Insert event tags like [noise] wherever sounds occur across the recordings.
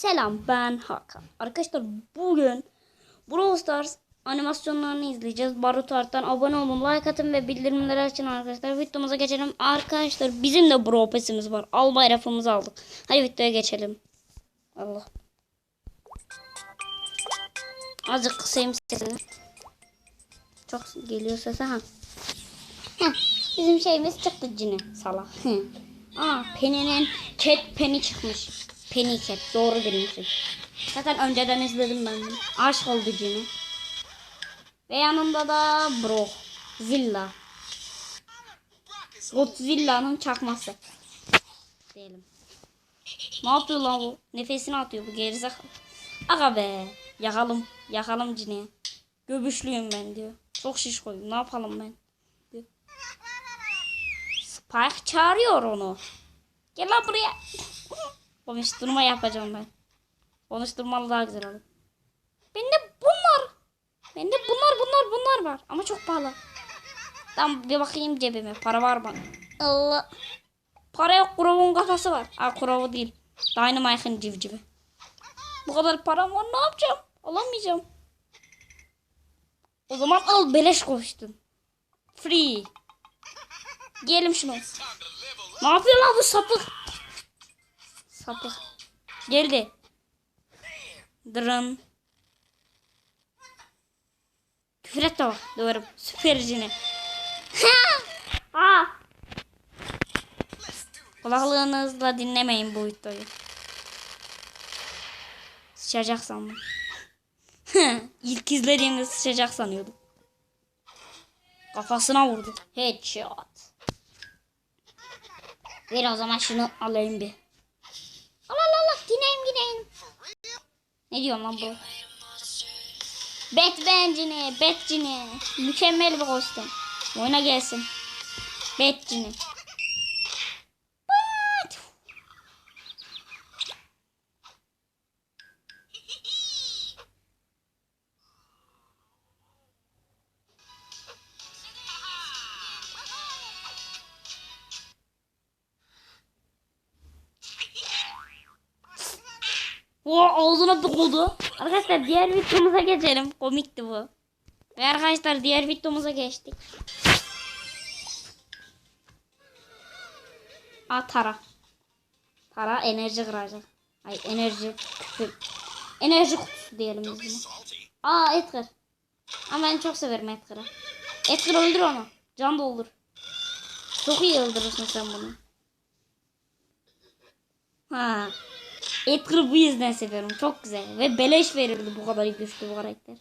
Selam ben Hakan. Arkadaşlar bugün Brawl Stars animasyonlarını izleyeceğiz. Barut Art'tan abone olun, like atın ve bildirimleri açın arkadaşlar. Videomuza geçelim. Arkadaşlar bizim de Brawl Pass'imiz var. Al bayrafımızı aldık. Hadi videoya geçelim. Allah. Azıcık kısayım sesini. Çok geliyor sesi ha. Bizim şeyimiz çıktı cini salak. Aa Penny'nin Cat Penny çıkmış. Penny Cat doğru bilmişim. Zaten önceden izledim ben bunu. Aşk oldu cini. Ve yanında da Bro. Zilla. Godzilla'nın çakması. Diyelim. Ne yapıyor lan bu? Nefesini atıyor bu gerizekalı. Aga be. Yakalım. Yakalım cini. Göbüşlüyüm ben diyor. Çok şiş koyayım. Ne yapalım ben? Diyor. Spike çağırıyor onu. Gel lan buraya. Konuşturma yapacağım ben. Konuşturmalı daha güzel olur. Bende bunlar. Bende bunlar bunlar bunlar var. Ama çok pahalı. Tamam bir bakayım cebime. Para var mı? Allah. Para yok. Kurovun kafası var. Aa kurovu değil. Dynamite'ın civcivi. Bu kadar param var ne yapacağım? Alamayacağım. O zaman al beleş koştun. Free. Giyelim şunu. Ne yapıyor lan bu sapık? Sapık. Geldi. Dırın. Küfür et bak. Döverim. Süpercini. Aa. Kulaklığınızla dinlemeyin bu videoyu. Sıçacak sandım. İlk izlediğimde sıçacak sanıyordum. Kafasına vurdu. Headshot. Ver o zaman şunu alayım bir. Dineyim. Ne diyorsun lan bu? Batman'cini, Batcini. Mükemmel bir kostüm. Oyuna gelsin. Batcini. O ağzına dokudu. Arkadaşlar diğer videomuza geçelim. Komikti bu. Ve arkadaşlar diğer videomuza geçtik. Aa Tara. Tara enerji kıracak. Ay enerji küpü. Enerji kutusu diyelim biz buna. Aa Edgar. Ama ben çok severim Edgar'ı. Edgar öldür onu. Can doldur. Çok iyi öldürürsün sen bunu. Ha. Edgar'ı bu yüzden seviyorum. Çok güzel. Ve beleş verildi bu kadar güçlü bu karakter.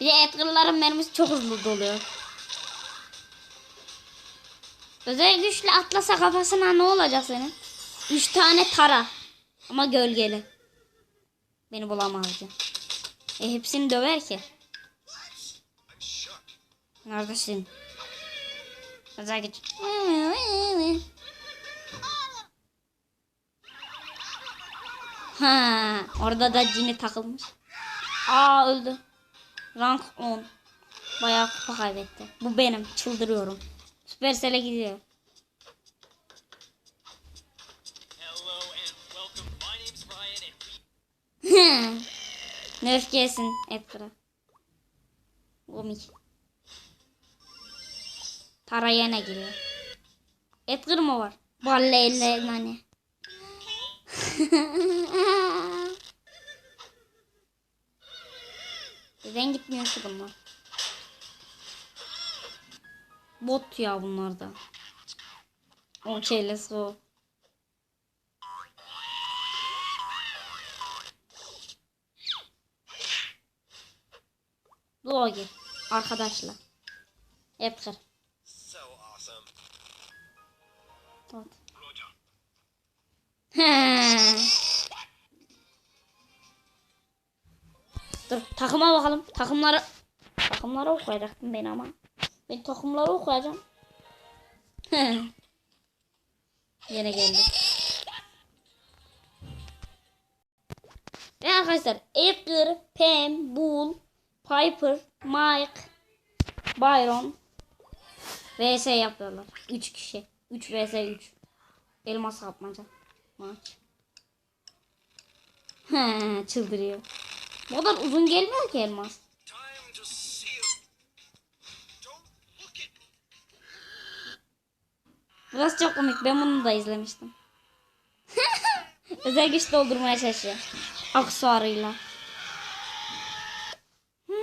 Bir de Edgar'ların mermisi çok hızlı doluyor. Özel güçle atlasa kafasına ne olacak senin? Üç tane tara. Ama gölgeli. Beni bulamazdı. E hepsini döver ki. Neredesin? Özel güç. Ha, orada da cini takılmış. Aa öldü. Rank 10. Bayağı kupa kaybetti. Bu benim. Çıldırıyorum. Supercell'e gidiyor. Hello and welcome. My Tara yine giriyor. Edgar mı var? Balle elle nane. Neden gitmiyor ki bunlar? Bot ya bunlar da. Okay let's go. Logi. Arkadaşlar. Edgar. Roger. [laughs] Dur takıma bakalım. Takımları takımları okuyacaktım ben ama. Ben takımları okuyacağım. [laughs] Yine geldi. Ve arkadaşlar Edgar, Pam, Bull, Piper, Mike, Byron. VS yapıyorlar. 3 kişi. 3 vs 3. Elmas kapmaca. Maç. Çıldırıyor. Bu kadar uzun gelmiyor ki elmas. Burası çok komik. Ben bunu da izlemiştim. [laughs] Özel güç doldurmaya çalışıyor. Aksuarıyla. Hmm.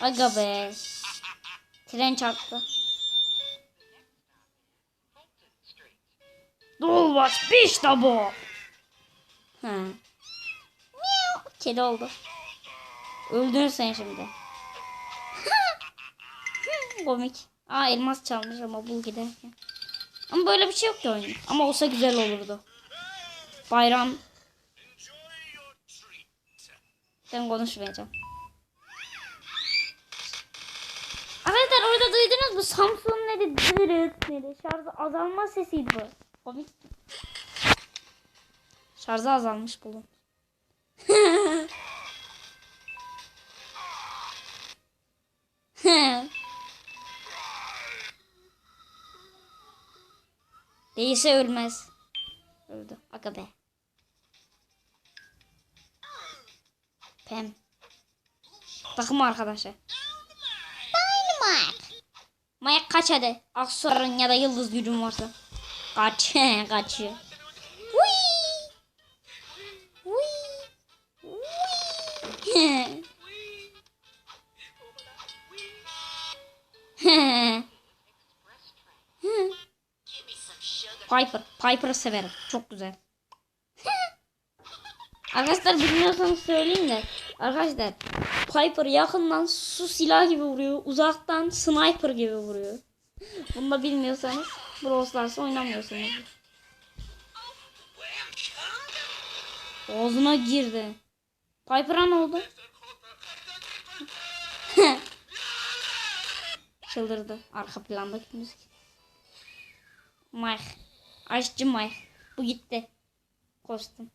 Aga be. Tren çarptı. Dolbaş işte bu. Ha. Kedi oldu. Öldün sen şimdi. [laughs] Komik. Aa elmas çalmış ama bul giderken. Ama böyle bir şey yok ki oyun. Ama olsa güzel olurdu. Bayram. Ben konuşmayacağım. Arkadaşlar orada duydunuz mu? Samsung neydi? Dırık neydi? Şarjı azalma sesiydi bu. Komik. Şarjı azalmış bulun. [laughs] Değilse ölmez. Öldü. Aga be. Pem. Takım arkadaşı. Mayak kaç hadi. Aksuarın ya da yıldız gücün varsa. Kaç. Kaçıyor. Whee! Whee! Whee! Piper. Piper'ı severim. Çok güzel. [laughs] Arkadaşlar bilmiyorsanız söyleyeyim de. Arkadaşlar Piper yakından su silah gibi vuruyor. Uzaktan sniper gibi vuruyor. Bunu da bilmiyorsanız Brawl Stars oynamıyorsunuz. Ağzına girdi. Piper'a ne oldu? [laughs] Çıldırdı. Arka plandaki müzik. Mike. Aşçı Mike. Bu gitti. Kostüm.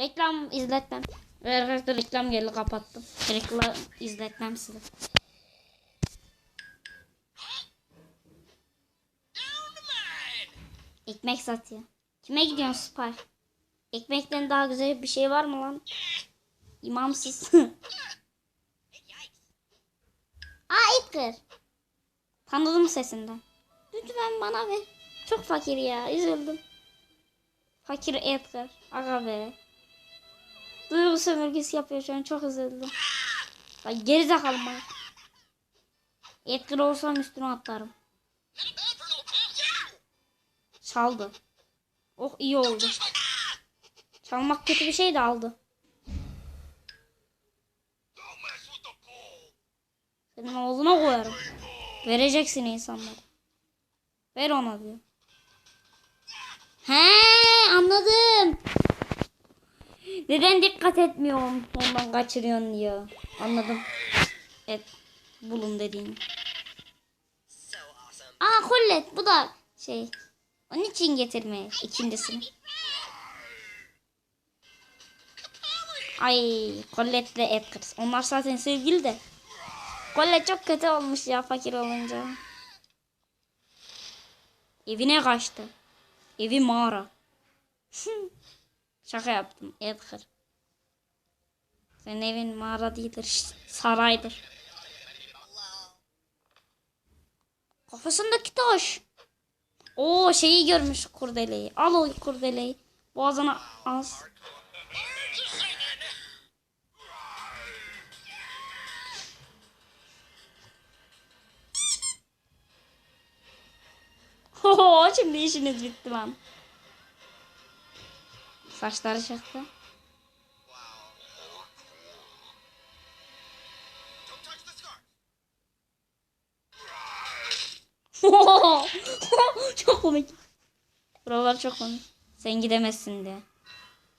Reklam izletmem. Ve Arkadaşlar reklam geldi kapattım. Reklam izletmem size. Ekmek satıyor. Kime gidiyorsun Spy? Ekmekten daha güzel bir şey var mı lan? İmamsız. [laughs] Aa Edgar. Tanıdım sesinden. Lütfen bana ver. Çok fakir ya. Üzüldüm. Fakir Edgar. Aga be. Duygu sömürgesi yapıyor şu an. Çok üzüldüm. Ay gerizekalı mı? Edgar olsam üstüne atlarım. Çaldı. Oh iyi oldu. Çalmak kötü bir şey de aldı. Senin ağzına koyarım. Vereceksin insanlara. Ver ona diyor. He anladım. Neden dikkat etmiyorum? Ondan kaçırıyorsun diyor. Anladım. Et. Bulun dediğini. Aa Colette bu da şey. Onun için getirmeye ikincisini. Ay Colette ile Edgar. Onlar zaten sevgili de. Colette çok kötü olmuş ya fakir olunca. Evine kaçtı. Evi mağara. [laughs] Şaka yaptım Edgar. Senin evin mağara değildir. Saraydır. Kafasındaki taş. Oo şeyi görmüş kurdeleyi. Al o kurdeleyi. Boğazına az. [laughs] Ho şimdi işiniz bitti lan. Saçları çıktı. [laughs] Çok komik. Buralar çok komik. Sen gidemezsin diye.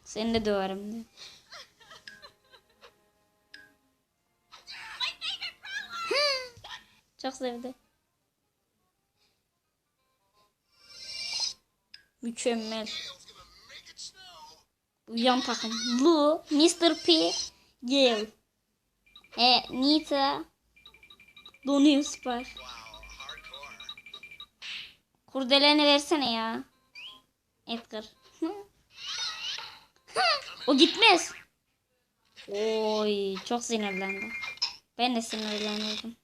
Seni de döverim diye. [laughs] çok sevdi. Mükemmel. Uyan takım. Blue, Mr. P, Gale. E Nita. Donuyor süper. Kurdeleni versene ya. Edgar. [laughs] o gitmez. Oy çok sinirlendi. Ben de sinirlendim.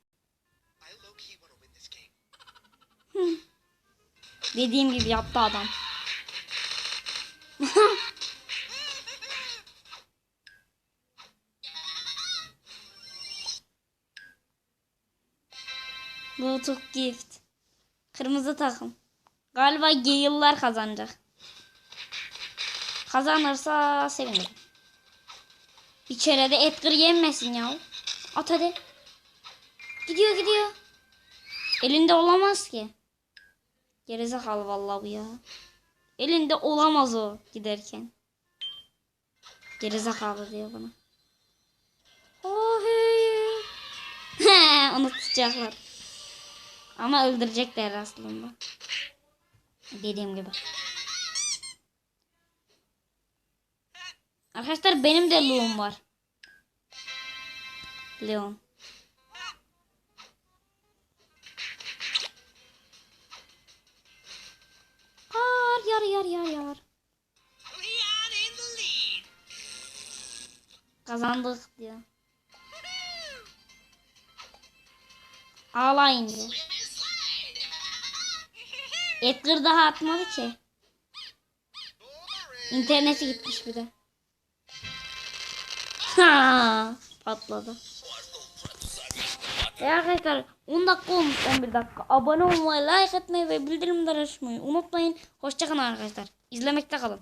Dediğim gibi yaptı adam. [laughs] Bluetooth gift. Kırmızı takım. Galiba Gale'lar kazanacak. Kazanırsa sevinirim. Bir kere de Edgar yenmesin ya. At hadi. Gidiyor gidiyor. Elinde olamaz ki. Gerizekalı vallahi bu ya. Elinde olamaz o giderken. Gerizekalı diyor bana. Oh hey. [laughs] Onu tutacaklar. Ama öldürecekler aslında. Dediğim gibi. Arkadaşlar benim de Leon var. Leon. Yar yar yar yar yar. Kazandık diyor. Ağlayın diyor. Edgar daha atmadı ki. İnterneti gitmiş bir de. Ha, patladı. E arkadaşlar 10 dakika olmuş 11 dakika. Abone olmayı, like etmeyi ve bildirimleri açmayı unutmayın. Hoşçakalın arkadaşlar. İzlemekte kalın.